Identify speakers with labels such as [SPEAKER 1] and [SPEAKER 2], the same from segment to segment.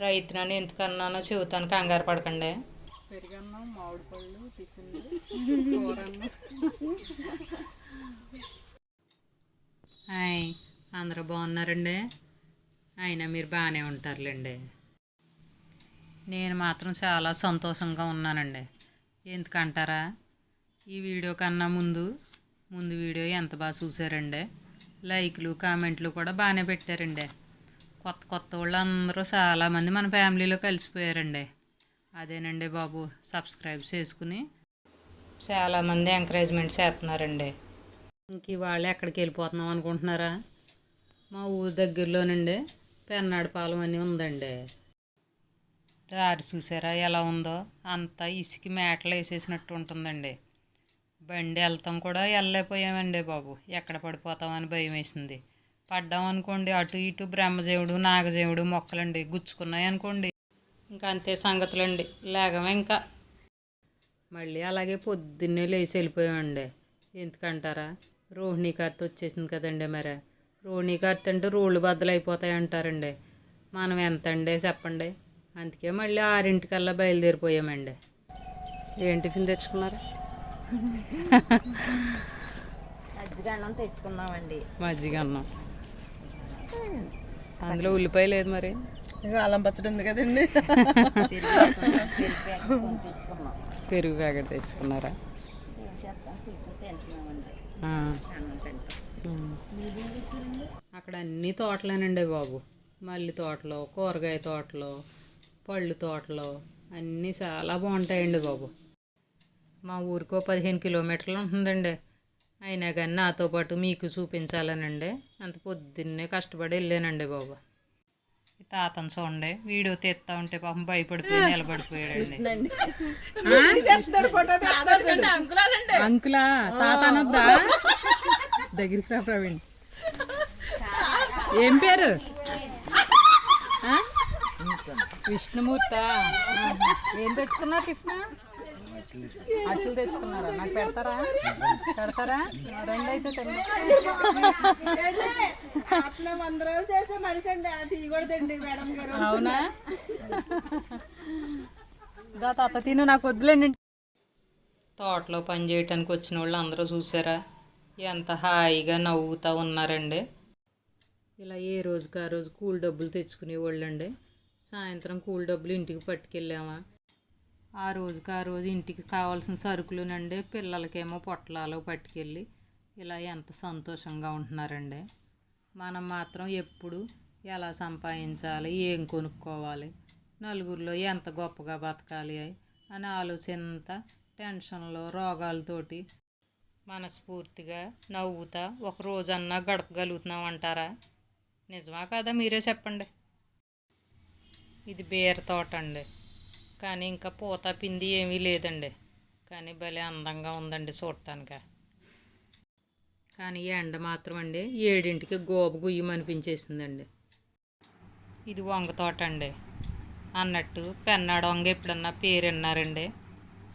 [SPEAKER 1] రైతునని ఎందుకన్నానో చెబుతాను. కంగారు పడకండి.
[SPEAKER 2] పెరుగన్నం మామిడి పళ్ళు
[SPEAKER 1] హాయ్ అందరూ బాగున్నారండి? అయినా మీరు బాగానే ఉంటారులేండి. నేను మాత్రం చాలా సంతోషంగా ఉన్నానండి. ఎందుకంటారా? ఈ వీడియో కన్నా ముందు ముందు వీడియో ఎంత బాగా చూసారండి? లైక్లు కామెంట్లు కూడా బాగానే పెట్టారండి. కొత్త కొత్త వాళ్ళు అందరూ చాలామంది మన ఫ్యామిలీలో కలిసిపోయారండి. అదేనండి బాబు సబ్స్క్రైబ్ చేసుకుని చాలామంది ఎంకరేజ్మెంట్ చేస్తున్నారండి. ఇంక ఇవాళ ఎక్కడికి వెళ్ళిపోతున్నాం అనుకుంటున్నారా? మా ఊరి దగ్గరలోనండి పెన్నాడపాలెం అని ఉందండి. దారి చూసారా ఎలా ఉందో? అంతా ఇసుక మేటలు వేసేసినట్టు ఉంటుందండి. బండి వెళ్తాం కూడా వెళ్ళలేకపోయామండి బాబు. ఎక్కడ పడిపోతామని భయం వేసింది. పడ్డాం అనుకోండి అటు ఇటు బ్రహ్మజేవుడు నాగజేవుడు మొక్కలండి గుచ్చుకున్నాయి అనుకోండి. ఇంకా అంతే సంగతులండి. లేగమే ఇంకా. మళ్ళీ అలాగే పొద్దున్నే లేచి వెళ్ళిపోయామండి. ఎందుకంటారా? రోహిణీ కార్తె వచ్చేసింది కదండి మరి. రోహిణీ కార్తె అంటే రోళ్ళు బద్దలు అయిపోతాయి అంటారండి. మనం ఎంత అండి చెప్పండి. అందుకే మళ్ళీ ఆరింటికల్లా బయలుదేరిపోయామండి. ఏం టిఫిన్ తెచ్చుకున్నారు?
[SPEAKER 3] మజ్జిగన్నం తెచ్చుకున్నామండి.
[SPEAKER 1] మజ్జిగ అన్నం. అందులో ఉల్లిపాయ లేదు మరి.
[SPEAKER 2] ఇక అల్లం పచ్చడి ఉంది కదండి
[SPEAKER 3] తెచ్చుకున్నాం
[SPEAKER 1] పెరుగు ప్యాకెట్ తెచ్చుకున్నారా. అక్కడ అన్ని తోటలేనండి బాబు. మల్లి తోటలు కూరగాయ తోటలు పళ్ళు తోటలు అన్నీ చాలా బాగుంటాయండి బాబు. మా ఊరికో పదిహేను కిలోమీటర్లు ఉంటుందండి. అయినా కానీ నాతో పాటు మీకు చూపించాలనండి. అంత పొద్దున్నే కష్టపడి వెళ్ళానండి బాబు. తాతను చూడండి వీడియో తీస్తా ఉంటే పాపం భయపడిపోయి నిలబడిపోయాడండి. అంకులా తాత అనొద్దా? దగ్గరికి రా ప్రవీణ్. ఏం పేరు? విష్ణుమూర్త? ఏం తెచ్చుకున్నారు కృష్ణ అట్లు తెచ్చుకున్నారా? నాకు పెడతారా? పెడతారా? రెండు అయితే
[SPEAKER 2] గారు.
[SPEAKER 1] అవునా? దా తాత తిను నాకు వద్దులేండి. తోటలో పని చేయటానికి వచ్చిన వాళ్ళు అందరూ చూసారా? ఎంత హాయిగా నవ్వుతూ ఉన్నారండి. ఇలా ఏ రోజుకి ఆ రోజు కూల్ డబ్బులు తెచ్చుకునేవాళ్ళు అండి సాయంత్రం కూల్ డబ్బులు ఇంటికి పట్టుకెళ్ళామా? ఆ రోజుకి ఆ రోజు ఇంటికి కావాల్సిన సరుకులునండి పిల్లలకేమో పొట్లాలు పట్టుకెళ్ళి ఇలా ఎంత సంతోషంగా ఉంటున్నారండి. మనం మాత్రం ఎప్పుడు ఎలా సంపాదించాలి ఏం కొనుక్కోవాలి నలుగురిలో ఎంత గొప్పగా బతకాలి అని ఆలోచనంతా టెన్షన్లో రోగాలతోటి మనస్ఫూర్తిగా నవ్వుతా ఒక రోజన్నా గడపగలుగుతున్నాం అంటారా నిజమా కాదా మీరే చెప్పండి. ఇది బీర తోట అండి కానీ ఇంకా పూత పిండి ఏమీ లేదండి. కానీ భలే అందంగా ఉందండి చూడటానికి. కానీ ఎండ మాత్రం అండి ఏడింటికి గోబ గుయ్యమనిపించేసిందండి ఇది వంగ తోట అండి అన్నట్టు పెన్నాడు వంగ ఎప్పుడన్నా పేరు విన్నారండి?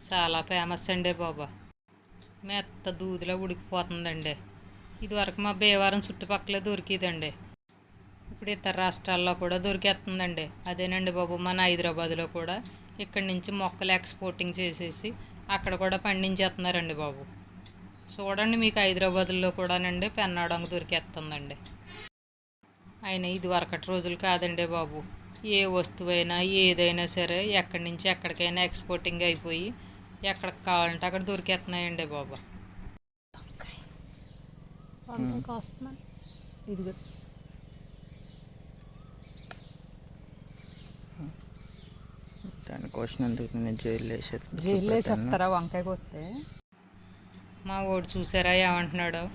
[SPEAKER 1] చాలా ఫేమస్ అండి బాబా. మెత్త దూదిలో ఉడికిపోతుందండి. ఇదివరకు మా భీమవరం చుట్టుపక్కల దొరికిదండి. ఇప్పుడు ఇతర రాష్ట్రాల్లో కూడా దొరికేస్తుందండి. అదేనండి బాబు మన హైదరాబాద్లో కూడా ఇక్కడి నుంచి మొక్కలు ఎక్స్పోర్టింగ్ చేసేసి అక్కడ కూడా పండించేస్తున్నారండి బాబు. చూడండి మీకు హైదరాబాద్లో కూడానండి పెన్నాడంగ దొరికేస్తుందండి. అయినా ఇది వరకటి రోజులు కాదండి బాబు. ఏ వస్తువైనా ఏదైనా సరే ఎక్కడి నుంచి ఎక్కడికైనా ఎక్స్పోర్టింగ్ అయిపోయి ఎక్కడికి కావాలంటే అక్కడ దొరికేస్తున్నాయండి బాబు. ఇదిగో.
[SPEAKER 4] దాన్ని కోసినందుకు నేను జైలు వేసేది
[SPEAKER 1] జైలు వేసేస్తారా వంకాయకి వస్తే మా ఓడి చూసారా ఏమంటున్నాడు?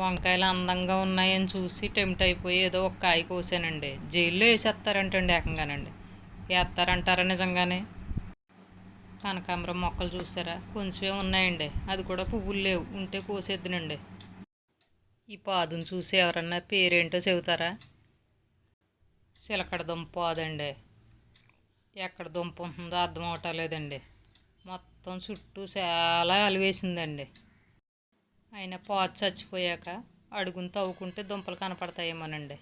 [SPEAKER 1] వంకాయలు అందంగా ఉన్నాయని చూసి టెంప్ట్ అయిపోయి ఏదో ఒక కాయ కోసానండి. జైల్లో వేసేస్తారంటండి ఏకంగానండి. వేస్తారంటారా నిజంగానే? కనకాంబరం మొక్కలు చూసారా? కొంచెమే ఉన్నాయండి. అది కూడా పువ్వులు లేవు. ఉంటే కోసేద్దునండి. ఈ పాదును చూసి ఎవరన్నా పేరేంటో చెబుతారా? చిలకడ దుంప పాదండి. ఎక్కడ దుంప ఉంటుందో అర్థం అవటలేదండి మొత్తం చుట్టూ చాలా అలివేసిందండి అయినా పాత చచ్చిపోయాక అడుగును తవ్వుకుంటే దుంపలు కనపడతాయేమోనండి.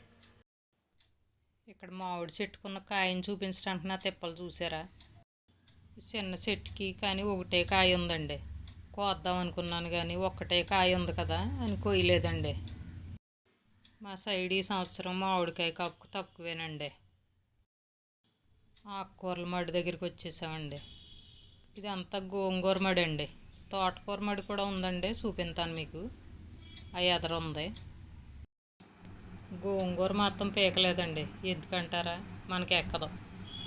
[SPEAKER 1] ఇక్కడ మామిడి చెట్టుకున్న కాయని చూపించడానికి నా తిప్పలు చూసారా? చిన్న చెట్టుకి కానీ ఒకటే కాయ ఉందండి. కోద్దాం అనుకున్నాను కానీ ఒక్కటే కాయ ఉంది కదా అని కొయ్యలేదండి. మా సైడ్ ఈ సంవత్సరం మామిడికాయ కప్పు తక్కువేనండి. ఆకుకూరల మడి దగ్గరికి వచ్చేసామండి. ఇది అంతా గోంగూర మడి అండి తోటకూర మడి కూడా ఉందండి చూపింతాను మీకు. ఆ ఎదర ఉంది. గోంగూర మొత్తం పీకలేదండి. ఎందుకంటారా? మనకి ఎక్కదు.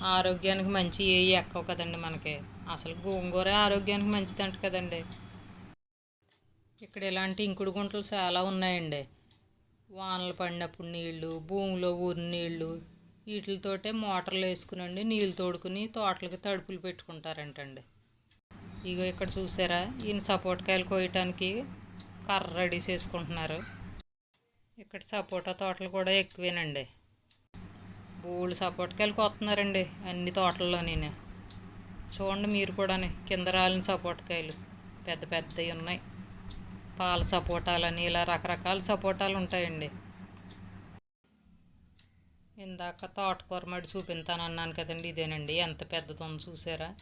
[SPEAKER 1] ఆరోగ్యానికి మంచి ఏ ఎక్కవు కదండి మనకి. అసలు గోంగూర ఆరోగ్యానికి మంచిదంట కదండి. ఇక్కడ ఇలాంటి ఇంకుడు గుంటలు చాలా ఉన్నాయండి. వానలు పడినప్పుడు నీళ్ళు భూమిలో ఊరి నీళ్ళు వీటితోటే మోటార్లు వేసుకునండి నీళ్ళు తోడుకుని తోటలకి తడుపులు పెట్టుకుంటారంటండి. ఇగో ఇక్కడ చూసారా ఈయన సపోటాకాయలు కోయటానికి కర్ర రెడీ చేసుకుంటున్నారు ఇక్కడ సపోటా తోటలు కూడా ఎక్కువేనండి. బోళ్ళు సపోటాకాయలు కొత్తున్నారండి అన్ని తోటల్లో నేను చూడండి మీరు కూడా కింద రాలిన సపోటాకాయలు పెద్ద పెద్దవి ఉన్నాయి. పాల సపోటాలని ఇలా రకరకాల సపోటాలు ఉంటాయండి. ఇందాక తోటకూర మడి చూపించాను అన్నాను కదండి ఇదేనండి. ఎంత పెద్దదో చూసారా?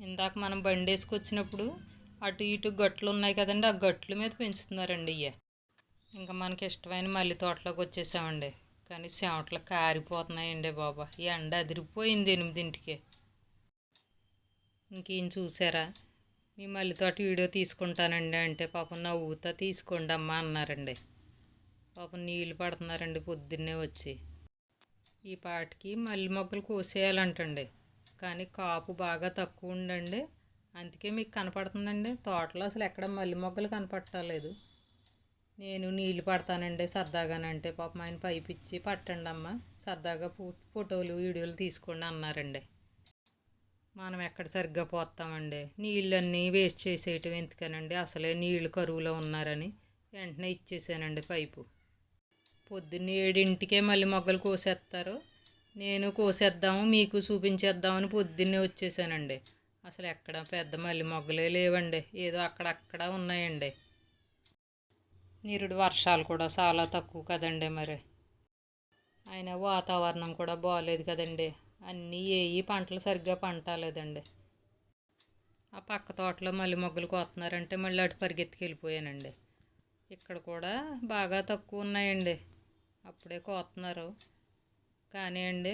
[SPEAKER 1] ఇందాక మనం బండి వేసుకొచ్చినప్పుడు అటు ఇటు గట్లు ఉన్నాయి కదండి ఆ గట్ల మీద పెంచుతున్నారండి ఇయ్య. ఇంకా మనకి ఇష్టమైన మల్లి తోటలోకి వచ్చేసామండి. కానీ చెమటలు కారిపోతున్నాయండి బాబా. ఈ ఎండ అదిరిపోయింది ఎనిమిదింటికి. ఇంకేం చూసారా? మీ మల్లి తోట వీడియో తీసుకుంటానండి అంటే పాపం నవ్వుతా తీసుకోండి అమ్మా అన్నారండి. పాపం నీళ్ళు పడుతున్నారండి పొద్దున్నే వచ్చి. ఈ పాటికి మల్లి మొగ్గలు కోసేయాలంటండి. కానీ కాపు బాగా తక్కువ ఉండండి అందుకే మీకు కనపడుతుందండి. తోటలో అసలు ఎక్కడ మల్లి మొగ్గలు కనపట్టలేదు నేను నీళ్ళు పడతానండి సరదాగానంటే. పాపం ఆయన పైపు ఇచ్చి పట్టండి అమ్మ సరదాగా ఫో- ఫోటోలు వీడియోలు తీసుకోండి అన్నారండి. మనం ఎక్కడ సరిగ్గా పోతామండి? నీళ్ళన్నీ వేస్ట్ చేసేయటం ఎందుకనండి? అసలే నీళ్ళు కరువులో ఉన్నారని వెంటనే ఇచ్చేసానండి పైపు. పొద్దున్న ఏడింటికే మళ్ళీ మొగ్గలు కోసేస్తారు. నేను కోసేద్దాము మీకు చూపించేద్దామని పొద్దున్నే వచ్చేసానండి. అసలు ఎక్కడ పెద్ద మల్లి మొగ్గలే లేవండి. ఏదో అక్కడక్కడ ఉన్నాయండి. నిరుడు వర్షాలు కూడా చాలా తక్కువ కదండి మరి. అయినా వాతావరణం కూడా బాగాలేదు కదండి. అన్నీ ఏవి పంటలు సరిగ్గా పంటలేదండి. ఆ పక్క తోటలో మళ్ళీ మొగ్గలు కోస్తున్నారంటే మళ్ళీ అటు పరిగెత్తికి వెళ్ళిపోయానండి ఇక్కడ కూడా బాగా తక్కువ ఉన్నాయండి. అప్పుడే కోస్తున్నారు కానీ అండి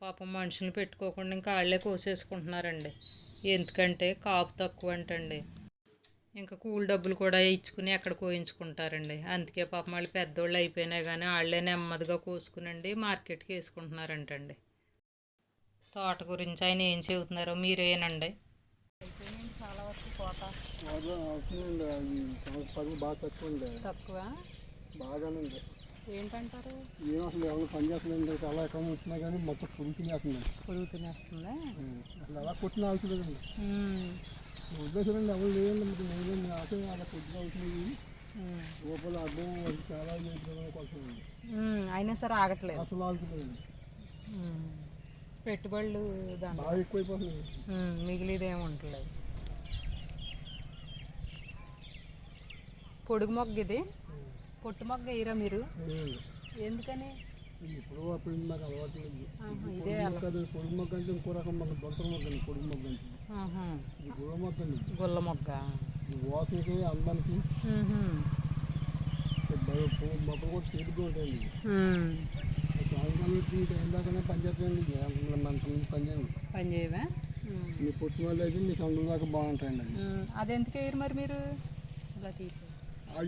[SPEAKER 1] పాపం మనుషులు పెట్టుకోకుండా ఇంకా వాళ్ళే కోసేసుకుంటున్నారండి. ఎందుకంటే కాపు తక్కువ అంటండి ఇంకా కూలి డబ్బులు కూడా ఇచ్చుకుని అక్కడ కోయించుకుంటారండి. అందుకే పాపం వాళ్ళు పెద్దోళ్ళు అయిపోయినా కానీ వాళ్ళే నెమ్మదిగా కోసుకునండి మార్కెట్కి వేసుకుంటున్నారంటండి. తోట గురించి ఆయన ఏం చెబుతున్నారో మీరేనండి.
[SPEAKER 5] బాగా తక్కువ అండి
[SPEAKER 1] తక్కువ?
[SPEAKER 5] బాగానే ఉంది
[SPEAKER 1] ఏంటంటారు?
[SPEAKER 5] ఏం అసలు ఎవరు పని చేస్తుందండి చాలా ఎక్కువ ఉంటున్నా కానీ మొత్తం పురుగు తినేస్తుంది
[SPEAKER 1] పురుగు తినేస్తుందా
[SPEAKER 5] అసలు అలా కొట్టిన ఎవరు లేదండి మీకు నేను నాకే అలా అవుతుంది లోపల అడ్డం అది చాలా
[SPEAKER 1] అయినా సరే ఆగట్లేదు.
[SPEAKER 5] అసలు ఆగుతుందండి
[SPEAKER 1] పెట్టుబడులు
[SPEAKER 5] బాగా ఎక్కువైపోతుంది.
[SPEAKER 1] మిగిలిదేమి ఉండలేదు పొడుగు మొగ్గ ఇది. పొట్టు మొగ్గ వేయరా మీరు. ఎందుకని?
[SPEAKER 5] ఇప్పుడు అప్పుడు నాకు అలవాటు లేదు.
[SPEAKER 1] ఇదే
[SPEAKER 5] మొక్క అంటే ఇంకో రకం దొంతర మొగ్గ అండి పొడుగు మొగ్గ అంటే. ఇది మొగ్గ అండి.
[SPEAKER 1] గుల్ల మొగ్గ.
[SPEAKER 5] వాసనకి అందానికి. మొక్కలు కూడా తేలిగ్గా ఉంటాయండి. సాయంకాలం టైం దాకానే పని చేస్తాయండి. మన పని చేయండి
[SPEAKER 1] పని చేయవా? మ్మ్.
[SPEAKER 5] మీ పుట్టిన వాళ్ళు అయితే మీ సందుల దాకా బాగుంటాయండి.
[SPEAKER 1] అది ఎందుకు వేయరు మరి మీరు? ఇలా తీసి
[SPEAKER 5] అవి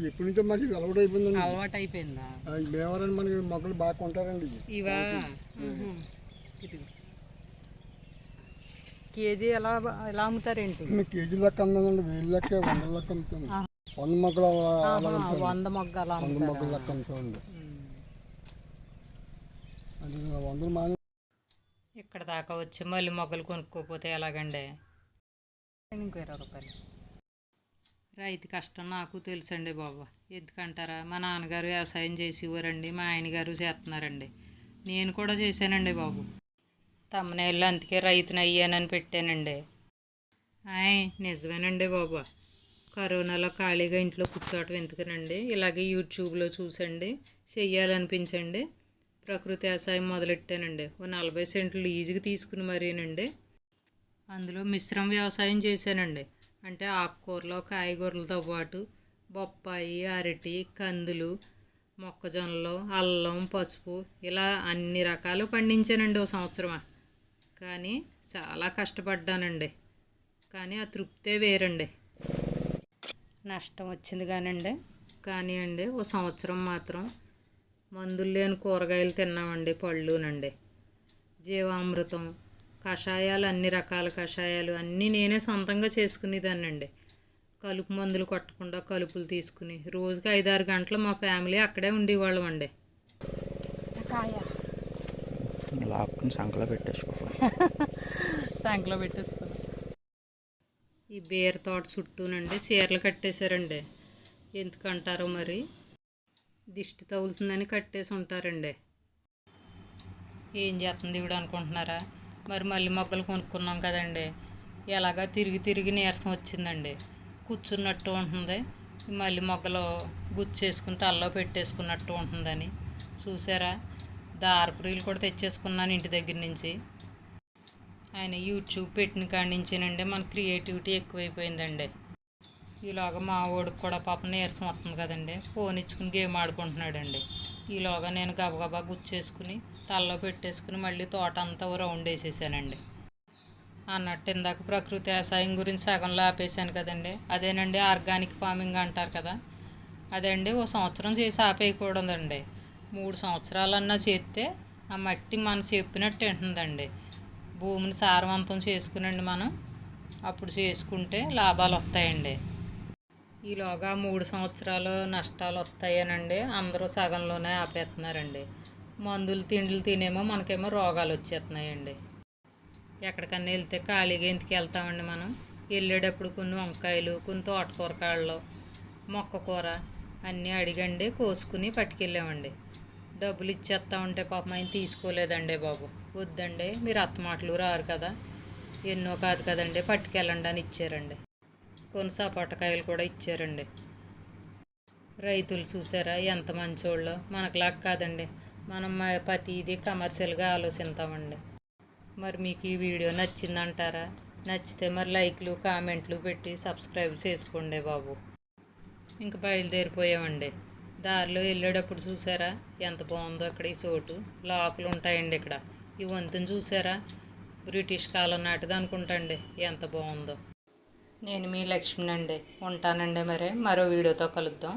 [SPEAKER 5] ఎప్పటి నుంచో మనకి ఇది అలవాటు అయిపోయిందండి.
[SPEAKER 1] అలవాటు అయిపోయిందా
[SPEAKER 5] మేవరని మనకి మొక్కలు బాగా కొంటారండి
[SPEAKER 1] ఇవా. కేజీ ఎలా ఎలా అమ్ముతారేంటి?
[SPEAKER 5] మీ కేజీ లెక్క అమ్మండి వేలు లెక్క వందల లెక్క అమ్ముతాను. వంద మొక్కలు
[SPEAKER 1] వంద మొగ్గ అలా
[SPEAKER 5] వంద మొక్కలు లెక్క అమ్ముతామండి. అది వందలు మానే
[SPEAKER 1] ఇక్కడ దాకా వచ్చి మళ్ళీ మొగ్గలు కొనుక్కోపోతే ఎలాగండి? ఇంకో ఇరవై రూపాయలు. రైతు కష్టం నాకు తెలుసండి బాబా. ఎందుకంటారా? మా నాన్నగారు వ్యవసాయం చేసేవారండి మా ఆయనగారు చేస్తున్నారండి. నేను కూడా చేశానండి బాబు. తమ్మనేళ్ళు అందుకే రైతుని అయ్యానని పెట్టానండి. ఆయ్ నిజమేనండి బాబా. కరోనాలో ఖాళీగా ఇంట్లో కూర్చోవటం ఎందుకనండి? ఇలాగే యూట్యూబ్లో చూసండి చెయ్యాలనిపించండి. ప్రకృతి వ్యవసాయం మొదలెట్టానండి. ఓ నలభై సెంట్లు లీజుకి తీసుకుని మరీనండి. అందులో మిశ్రమ వ్యవసాయం చేశానండి. అంటే ఆకుకూరలు కాయగూరలతో పాటు బొప్పాయి అరటి కందులు మొక్కజొన్నలు అల్లం పసుపు ఇలా అన్ని రకాలు పండించానండి ఓ సంవత్సరం కానీ చాలా కష్టపడ్డానండి. కానీ ఆ తృప్తే వేరండి. నష్టం వచ్చింది కానండి. కానీ అండి ఓ సంవత్సరం మాత్రం మందులు లేని కూరగాయలు తిన్నామండి పళ్ళునండి. జీవామృతం కషాయాలు అన్ని రకాల కషాయాలు అన్నీ నేనే సొంతంగా చేసుకునేదాన్నండి. కలుపు మందులు కొట్టకుండా కలుపులు తీసుకుని రోజుకి ఐదారు గంటలు మా ఫ్యామిలీ అక్కడే ఉండేవాళ్ళం అండి.
[SPEAKER 4] లాక్కుని సంకలో పెట్టేసుకో.
[SPEAKER 1] సంకలో ఈ బీర తోట చుట్టూనండి చీరలు కట్టేశారండి. ఎందుకంటారో మరి? దిష్టి తగులుతుందని కట్టేసి ఉంటారండి. ఏం చేస్తుంది ఇవిడ అనుకుంటున్నారా? మరి మళ్ళీ మొగ్గలు కొనుక్కున్నాం కదండి. ఎలాగా తిరిగి తిరిగి నీరసం వచ్చిందండి. కూర్చున్నట్టు ఉంటుంది. మళ్ళీ మొగ్గలు గుచ్చేసుకుని తలలో పెట్టేసుకున్నట్టు ఉంటుందని. చూసారా? దారపురీలు కూడా తెచ్చేసుకున్నాను ఇంటి దగ్గర నుంచి. ఆయన యూట్యూబ్ పెట్టిన కాడి నుంచేనండి మన క్రియేటివిటీ ఎక్కువైపోయిందండి. ఈలోగా మా ఓడికి కూడా పాపం నీరసం వస్తుంది కదండి. ఫోన్ ఇచ్చుకుని గేమ్ ఆడుకుంటున్నాడండి. ఈలోగా నేను గబగబా గుచ్చేసుకుని తలలో పెట్టేసుకుని మళ్ళీ తోట అంతా రౌండ్ వేసేసానండి. అన్నట్టు ఇందాక ప్రకృతి వ్యవసాయం గురించి సగంలో ఆపేసాను కదండి. అదేనండి ఆర్గానిక్ ఫార్మింగ్ అంటారు కదా. అదండి ఓ సంవత్సరం చేసి ఆపేయకూడదండి. మూడు సంవత్సరాలన్నా చేస్తే ఆ మట్టి మన చెప్పినట్టు ఉంటుందండి భూమిని సారవంతం చేసుకునండి మనం. అప్పుడు చేసుకుంటే లాభాలు వస్తాయండి. ఈలోగా మూడు సంవత్సరాలు నష్టాలు వస్తాయనండి. అందరూ సగంలోనే ఆపేస్తున్నారండి. మందులు తిండిలు తినేమో మనకేమో రోగాలు వచ్చేస్తున్నాయండి. ఎక్కడికన్నా వెళ్తే ఖాళీగా ఎందుకు వెళ్తామండి మనం? వెళ్ళేటప్పుడు కొన్ని వంకాయలు కొన్ని తోటకూర కాళ్ళు మొక్క కూర అన్నీ అడిగండి కోసుకుని పట్టుకెళ్ళామండి. డబ్బులు ఇచ్చేస్తా ఉంటే పాపం ఆయన తీసుకోలేదండి బాబు. వద్దండి మీరు అత్తమాటలు రారు కదా. ఎన్నో కాదు కదండి పట్టుకెళ్ళండి అని ఇచ్చారండి. కొన్ని సపోటకాయలు కూడా ఇచ్చారండి. రైతులు చూసారా ఎంత మంచోళ్ళో? మనకులాగా కాదండి. మనం ప్రతిదీ కమర్షియల్గా ఆలోచిస్తామండి. మరి మీకు ఈ వీడియో నచ్చిందంటారా? నచ్చితే మరి లైక్లు కామెంట్లు పెట్టి సబ్స్క్రైబ్ చేసుకోండి బాబు. ఇంక బయలుదేరిపోయామండి. దారిలో వెళ్ళేటప్పుడు చూసారా? ఎంత బాగుందో అక్కడ ఈ చోటు. లాకులు ఉంటాయండి ఇక్కడ. ఈ వంతెన చూసారా? బ్రిటిష్ కాలం నాటిది అనుకుంటండి ఎంత బాగుందో. నేను మీ లక్ష్మినండి ఉంటానండి మరి. మరో వీడియోతో కలుద్దాం.